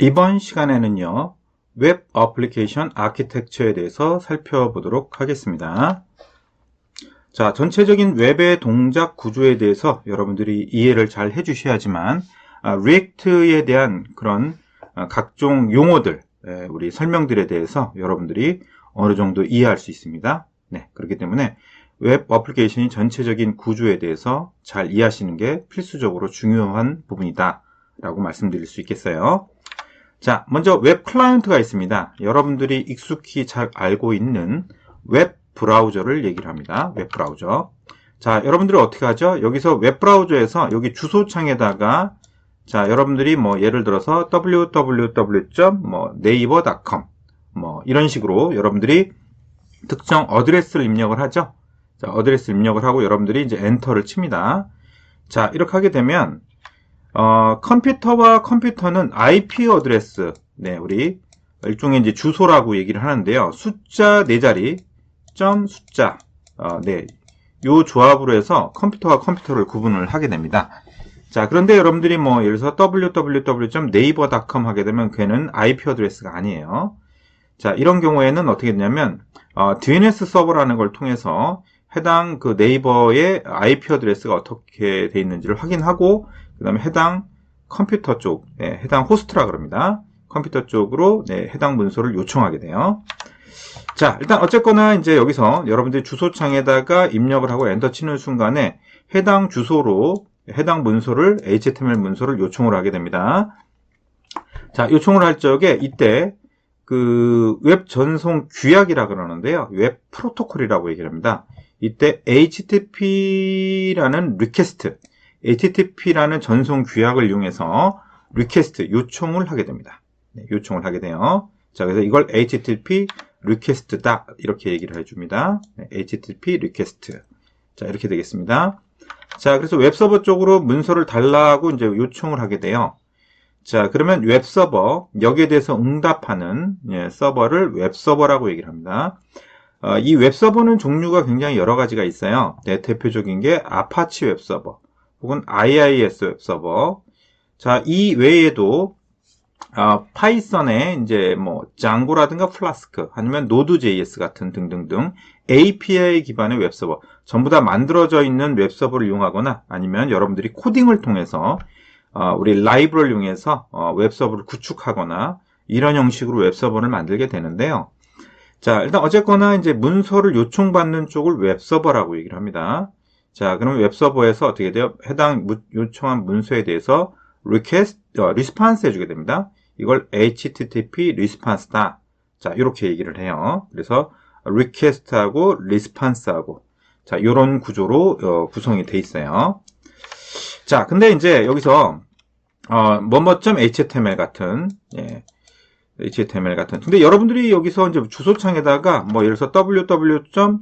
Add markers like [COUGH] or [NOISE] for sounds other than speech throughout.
이번 시간에는요, 웹 어플리케이션 아키텍처에 대해서 살펴보도록 하겠습니다. 자, 전체적인 웹의 동작 구조에 대해서 여러분들이 이해를 잘 해주셔야지만, 아, 리액트에 대한 그런 아, 각종 용어들, 에, 우리 설명들에 대해서 여러분들이 어느 정도 이해할 수 있습니다. 네, 그렇기 때문에 웹 어플리케이션이 전체적인 구조에 대해서 잘 이해하시는 게 필수적으로 중요한 부분이다. 라고 말씀드릴 수 있겠어요. 자, 먼저 웹 클라이언트가 있습니다. 여러분들이 익숙히 잘 알고 있는 웹 브라우저를 얘기를 합니다. 웹 브라우저. 자, 여러분들이 어떻게 하죠? 여기서 웹 브라우저에서 여기 주소창에다가 자, 여러분들이 뭐 예를 들어서 www.naver.com 뭐 이런 식으로 여러분들이 특정 어드레스를 입력을 하죠. 자, 어드레스 입력을 하고 여러분들이 이제 엔터를 칩니다. 자, 이렇게 하게 되면 어, 컴퓨터와 컴퓨터는 IP 어드레스, 네, 우리 일종의 이제 주소라고 얘기를 하는데요. 숫자 네 자리, 점 숫자, 어, 네, 요 조합으로 해서 컴퓨터와 컴퓨터를 구분을 하게 됩니다. 자, 그런데 여러분들이 뭐 예를 들어서 www.naver.com 하게 되면 걔는 IP 어드레스가 아니에요. 자, 이런 경우에는 어떻게 되냐면 어, DNS 서버라는 걸 통해서 해당 그 네이버의 IP 어드레스가 어떻게 돼 있는지를 확인하고 그 다음에 해당 컴퓨터 쪽, 네, 해당 호스트라 그럽니다. 컴퓨터 쪽으로 네, 해당 문서를 요청하게 돼요. 자, 일단 어쨌거나 이제 여기서 여러분들이 주소창에다가 입력을 하고 엔터 치는 순간에 해당 주소로 해당 문서를 HTML 문서를 요청을 하게 됩니다. 자, 요청을 할 적에 이때 그 웹 전송 규약이라 그러는데요. 웹 프로토콜이라고 얘기를 합니다. 이때 HTTP라는 리퀘스트, HTTP라는 전송 규약을 이용해서 리퀘스트 요청을 하게 됩니다. 네, 요청을 하게 돼요. 자, 그래서 이걸 HTTP 리퀘스트다 이렇게 얘기를 해줍니다. 네, HTTP 리퀘스트. 자, 이렇게 되겠습니다. 자, 그래서 웹서버 쪽으로 문서를 달라고 이제 요청을 하게 돼요. 자, 그러면 웹서버 여기에 대해서 응답하는 예, 서버를 웹서버라고 얘기를 합니다. 어, 이 웹서버는 종류가 굉장히 여러 가지가 있어요. 네, 대표적인 게 아파치 웹서버 혹은 IIS 웹서버. 자, 이 외에도 아, 파이썬의 이제 뭐 장고라든가 플라스크 아니면 노드.js 같은 등등등 API 기반의 웹서버 전부 다 만들어져 있는 웹서버를 이용하거나 아니면 여러분들이 코딩을 통해서 어, 우리 라이브를 이용해서 어, 웹서버를 구축하거나 이런 형식으로 웹서버를 만들게 되는데요. 자, 일단 어쨌거나 이제 문서를 요청받는 쪽을 웹서버라고 얘기를 합니다. 자, 그럼 웹서버에서 어떻게 돼요? 해당 무, 요청한 문서에 대해서 request, 어, response 해주게 됩니다. 이걸 HTTP response다. 자, 이렇게 얘기를 해요. 그래서 request하고 response하고 자, 이런 구조로 어, 구성이 돼 있어요. 자, 근데 이제 여기서 어, 뭐뭐.html 같은 예, HTML 같은. 근데 여러분들이 여기서 이제 주소창에다가 뭐 예를 들어서 www.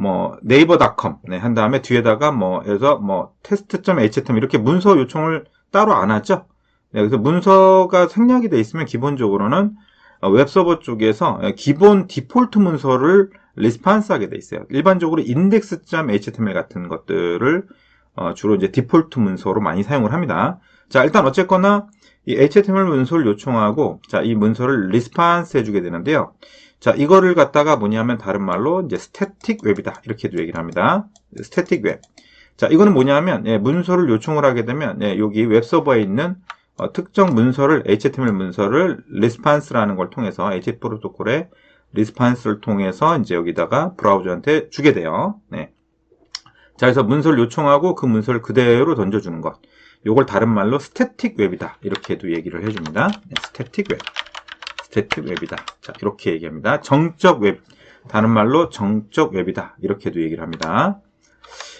뭐 네이버.com 네, 한 다음에 뒤에다가 뭐 해서 뭐 test.html 이렇게 문서 요청을 따로 안 하죠. 네, 그래서 문서가 생략이 돼 있으면 기본적으로는 웹서버 쪽에서 기본 디폴트 문서를 리스판스 하게 돼 있어요. 일반적으로 index.html 같은 것들을 어, 주로 이제 디폴트 문서로 많이 사용을 합니다. 자, 일단 어쨌거나 이 HTML 문서를 요청하고 자, 이 문서를 리스판스 해주게 되는데요. 자, 이거를 갖다가 뭐냐면 다른 말로 이제 스태틱 웹이다. 이렇게도 얘기를 합니다. 스태틱 웹. 자, 이거는 뭐냐면 예, 문서를 요청을 하게 되면 예, 여기 웹 서버에 있는 어, 특정 문서를 HTML 문서를 리스판스라는 걸 통해서 HTTP 프로토콜의 리스판스를 통해서 이제 여기다가 브라우저한테 주게 돼요. 네. 자, 그래서 문서를 요청하고 그 문서를 그대로 던져주는 것. 요걸 다른 말로 스태틱 웹이다. 이렇게도 얘기를 해줍니다. 네, 스태틱 웹. 스태틱 웹이다. 자, 이렇게 얘기합니다. 정적 웹. 다른 말로 정적 웹이다. 이렇게도 얘기를 합니다.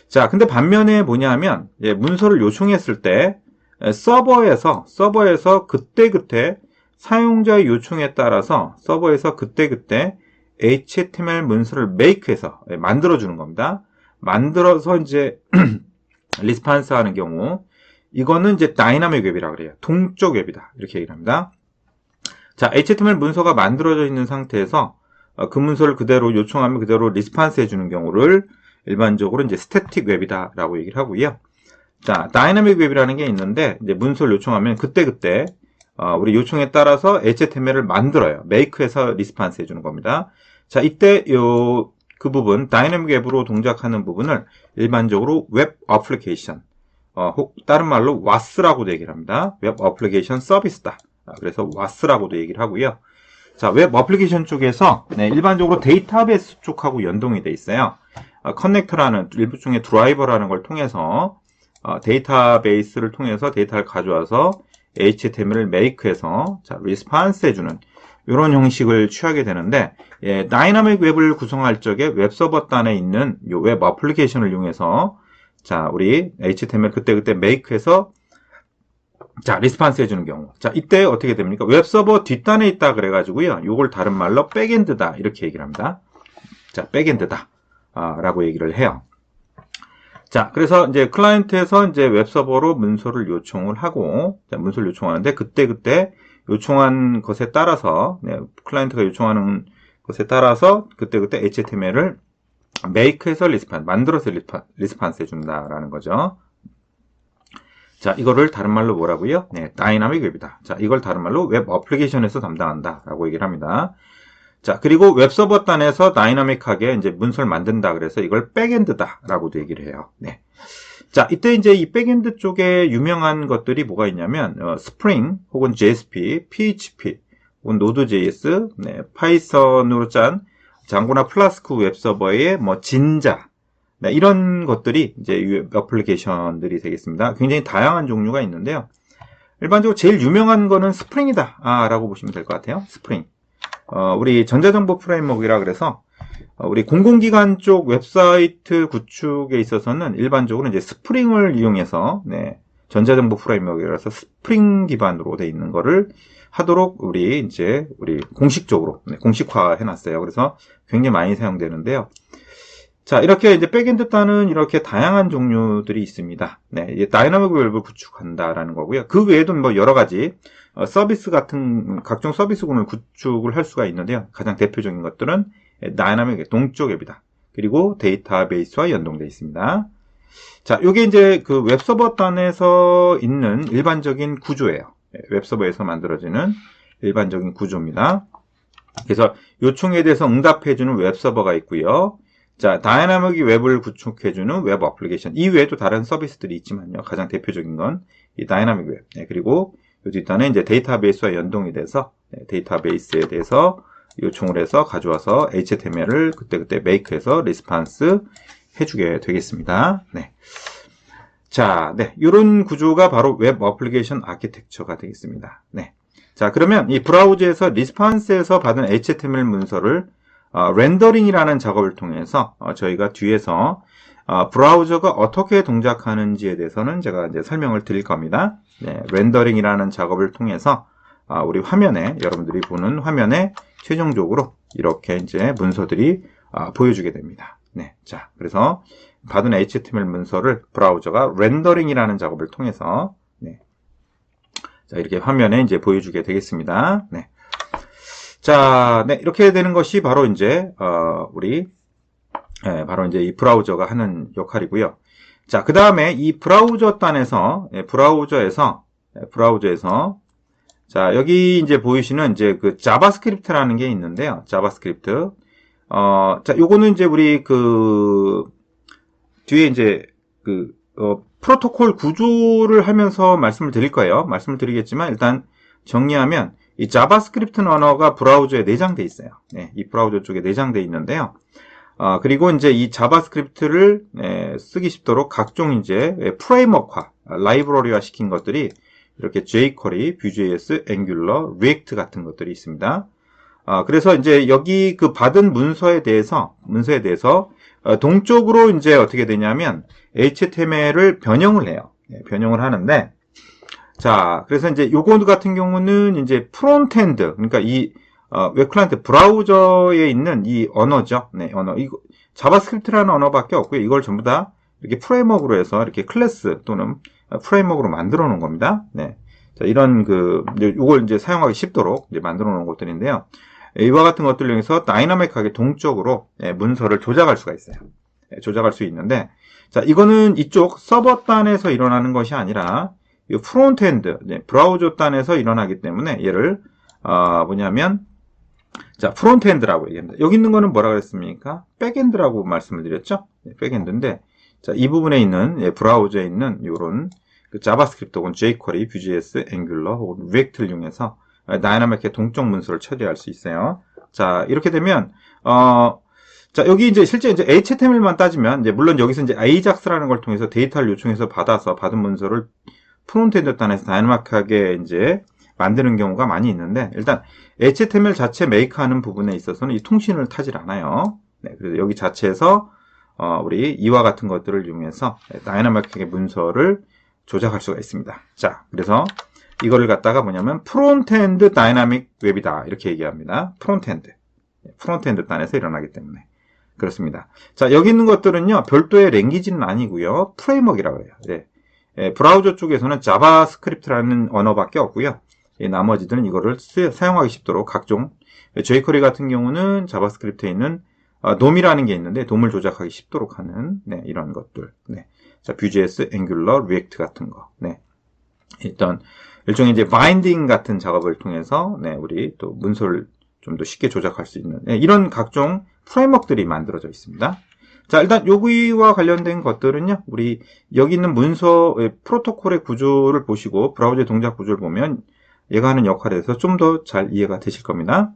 자, 근데 반면에 뭐냐 하면, 예, 문서를 요청했을 때, 예, 서버에서, 서버에서 그때그때 사용자의 요청에 따라서 서버에서 그때그때 HTML 문서를 make해서 예, 만들어주는 겁니다. 만들어서 이제 [CLEARS THROAT] 리스판스 하는 경우, 이거는 이제 다이나믹 웹이라고 그래요. 동적 웹이다. 이렇게 얘기를 합니다. 자, HTML 문서가 만들어져 있는 상태에서 어, 그 문서를 그대로 요청하면 그대로 리스판스 해주는 경우를 일반적으로 이제 스태틱 웹이다라고 얘기를 하고요. 자, 다이나믹 웹이라는 게 있는데 이제 문서를 요청하면 그때그때 어, 우리 요청에 따라서 HTML을 만들어요. make에서 리스판스 해주는 겁니다. 자, 이때 요, 그 부분, 다이내믹 웹으로 동작하는 부분을 일반적으로 웹 어플리케이션, 어, 혹 다른 말로 WAS라고도 얘기를 합니다. 웹 어플리케이션 서비스다. 아, 그래서 WAS라고도 얘기를 하고요. 자, 웹 어플리케이션 쪽에서 네, 일반적으로 데이터베이스 쪽하고 연동이 돼 있어요. 어, 커넥터라는 중에 드라이버라는 걸 통해서 어, 데이터베이스를 통해서 데이터를 가져와서 HTML을 make해서 자, response 해주는 이런 형식을 취하게 되는데 예, 다이나믹 웹을 구성할 적에 웹 서버 단에 있는 이웹 어플리케이션을 이용해서 자, 우리 HTML 그때그때 make해서 자, 리스판스 해주는 경우. 자, 이때 어떻게 됩니까? 웹 서버 뒷단에 있다 그래가지고요. 요걸 다른 말로 백엔드다. 이렇게 얘기를 합니다. 자, 백엔드다. 아, 라고 얘기를 해요. 자, 그래서 이제 클라이언트에서 이제 웹 서버로 문서를 요청을 하고, 자, 문서를 요청하는데, 그때그때 요청한 것에 따라서, 네, 클라이언트가 요청하는 것에 따라서, 그때그때 HTML을 make해서 리스판, 만들어서 리스판, 리스판스 해준다라는 거죠. 자, 이거를 다른 말로 뭐라고요? 네, 다이나믹 웹이다. 자, 이걸 다른 말로 웹 어플리케이션에서 담당한다. 라고 얘기를 합니다. 자, 그리고 웹 서버 단에서 다이나믹하게 이제 문서를 만든다. 그래서 이걸 백엔드다. 라고도 얘기를 해요. 네. 자, 이때 이제 이 백엔드 쪽에 유명한 것들이 뭐가 있냐면, 어, 스프링, 혹은 JSP, PHP, 혹은 노드.js, 네, 파이썬으로 짠 장고나 플라스크 웹 서버의 뭐 진자, 네, 이런 것들이 이제 이 어플리케이션들이 되겠습니다. 굉장히 다양한 종류가 있는데요. 일반적으로 제일 유명한 거는 스프링이다. 아, 라고 보시면 될 것 같아요. 스프링. 어, 우리 전자정보 프레임워크라 그래서 어, 우리 공공기관 쪽 웹사이트 구축에 있어서는 일반적으로 이제 스프링을 이용해서 네, 전자정보 프레임워크라서 스프링 기반으로 돼 있는 거를 하도록 우리 이제 우리 공식적으로 네, 공식화 해놨어요. 그래서 굉장히 많이 사용되는데요. 자, 이렇게 이제 백엔드 단은 이렇게 다양한 종류들이 있습니다. 네, 다이나믹 웹을 구축한다라는 거고요. 그 외에도 뭐 여러 가지 어, 서비스 같은 각종 서비스군을 구축을 할 수가 있는데요. 가장 대표적인 것들은 다이나믹 웹, 동쪽 앱이다. 그리고 데이터베이스와 연동되어 있습니다. 자, 이게 이제 그 웹서버 단에서 있는 일반적인 구조예요. 네, 웹서버에서 만들어지는 일반적인 구조입니다. 그래서 요청에 대해서 응답해주는 웹서버가 있고요. 자, 다이나믹 웹을 구축해주는 웹 어플리케이션. 이 외에도 다른 서비스들이 있지만요. 가장 대표적인 건 이 다이나믹 웹. 네, 그리고 요 뒷단에 이제 데이터베이스와 연동이 돼서 네, 데이터베이스에 대해서 요청을 해서 가져와서 HTML을 그때그때 make해서 리스판스 해주게 되겠습니다. 네. 자, 네. 이런 구조가 바로 웹 어플리케이션 아키텍처가 되겠습니다. 네. 자, 그러면 이 브라우저에서 리스판스에서 받은 HTML 문서를 어, 렌더링이라는 작업을 통해서 어, 저희가 뒤에서 어, 브라우저가 어떻게 동작하는지에 대해서는 제가 이제 설명을 드릴 겁니다. 네, 렌더링이라는 작업을 통해서 아, 우리 화면에 여러분들이 보는 화면에 최종적으로 이렇게 이제 문서들이 아, 보여주게 됩니다. 네, 자 그래서 받은 HTML 문서를 브라우저가 렌더링이라는 작업을 통해서 네, 자 이렇게 화면에 이제 보여주게 되겠습니다. 네. 자, 네, 이렇게 되는 것이 바로 이제, 어, 우리, 예, 바로 이제 이 브라우저가 하는 역할이고요. 자, 그 다음에 이 브라우저 단에서, 예, 브라우저에서, 예, 브라우저에서, 자, 여기 이제 보이시는 이제 그 자바스크립트라는 게 있는데요. 자바스크립트. 어, 자, 요거는 이제 우리 그, 뒤에 이제 그, 어, 프로토콜 구조를 하면서 말씀을 드릴 거예요. 말씀을 드리겠지만, 일단 정리하면, 이 자바스크립트 언어가 브라우저에 내장돼 있어요. 네, 이 브라우저 쪽에 내장돼 있는데요. 어, 그리고 이제 이 자바스크립트를 네, 쓰기 쉽도록 각종 이제 프레임워크화, 라이브러리화 시킨 것들이 이렇게 jQuery, Vue.js, Angular, React 같은 것들이 있습니다. 어, 그래서 이제 여기 그 받은 문서에 대해서 문서에 대해서 어, 동쪽으로 이제 어떻게 되냐면 HTML을 변형을 해요. 네, 변형을 하는데 자, 그래서 이제 요거 같은 경우는 이제 프론트엔드, 그러니까 이 어, 웹클라이언트 브라우저에 있는 이 언어죠. 네, 언어. 이거 자바스크립트라는 언어밖에 없고요. 이걸 전부 다 이렇게 프레임워크로 해서 이렇게 클래스 또는 프레임워크로 만들어 놓은 겁니다. 네. 자, 이런 그 요걸 이제 사용하기 쉽도록 이제 만들어 놓은 것들인데요. 이와 같은 것들을 이용해서 다이나믹하게 동적으로 예, 문서를 조작할 수가 있어요. 예, 조작할 수 있는데 자, 이거는 이쪽 서버 단에서 일어나는 것이 아니라 이 프론트엔드, 네, 브라우저 단에서 일어나기 때문에 얘를 어, 뭐냐면 자 프론트엔드라고 얘기합니다. 여기 있는 거는 뭐라 그랬습니까? 백엔드라고 말씀을 드렸죠. 네, 백엔드인데 자 이 부분에 있는 예, 브라우저에 있는 이런 그 자바스크립트 혹은 jQuery, Vue.js, Angular 혹은 React를 이용해서 다이나믹하게 동적 문서를 처리할 수 있어요. 자 이렇게 되면 어, 자, 여기 이제 실제 이제 HTML만 따지면, 이제 물론 여기서 이제 AJAX라는 걸 통해서 데이터를 요청해서 받아서 받은 문서를 프론트엔드 단에서 다이나믹하게 이제 만드는 경우가 많이 있는데, 일단 HTML 자체 메이크하는 부분에 있어서는 이 통신을 타질 않아요. 네, 그래서 여기 자체에서 어, 우리 이와 같은 것들을 이용해서 다이나믹하게 문서를 조작할 수가 있습니다. 자, 그래서 이거를 갖다가 뭐냐면 프론트엔드 다이나믹 웹이다 이렇게 얘기합니다. 프론트엔드. 프론트엔드 단에서 일어나기 때문에 그렇습니다. 자 여기 있는 것들은요 별도의 랭귀지는 아니고요 프레임워크라고 해요. 네. 예, 브라우저 쪽에서는 자바스크립트라는 언어밖에 없고요. 예, 나머지들은 이거를 쓰- 사용하기 쉽도록 각종 jQuery 같은 경우는 자바스크립트에 있는 어, 돔이라는 게 있는데 돔을 조작하기 쉽도록 하는 네, 이런 것들. 네. 자 Vue.js, Angular, React 같은 거. 네. 일단 일종의 이제 바인딩 같은 작업을 통해서 네, 우리 또 문서를 좀 더 쉽게 조작할 수 있는 네, 이런 각종 프레임워크들이 만들어져 있습니다. 자, 일단 여기와 관련된 것들은요. 우리 여기 있는 문서 의 프로토콜의 구조를 보시고 브라우저의 동작 구조를 보면 얘가 하는 역할에서 좀 더 잘 이해가 되실 겁니다.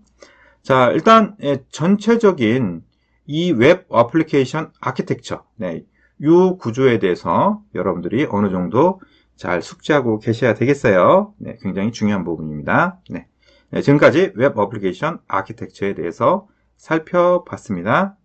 자, 일단 예, 전체적인 이 웹 어플리케이션 아키텍처 네, 이 구조에 대해서 여러분들이 어느 정도 잘 숙지하고 계셔야 되겠어요. 네, 굉장히 중요한 부분입니다. 네. 네, 지금까지 웹 어플리케이션 아키텍처에 대해서 살펴봤습니다.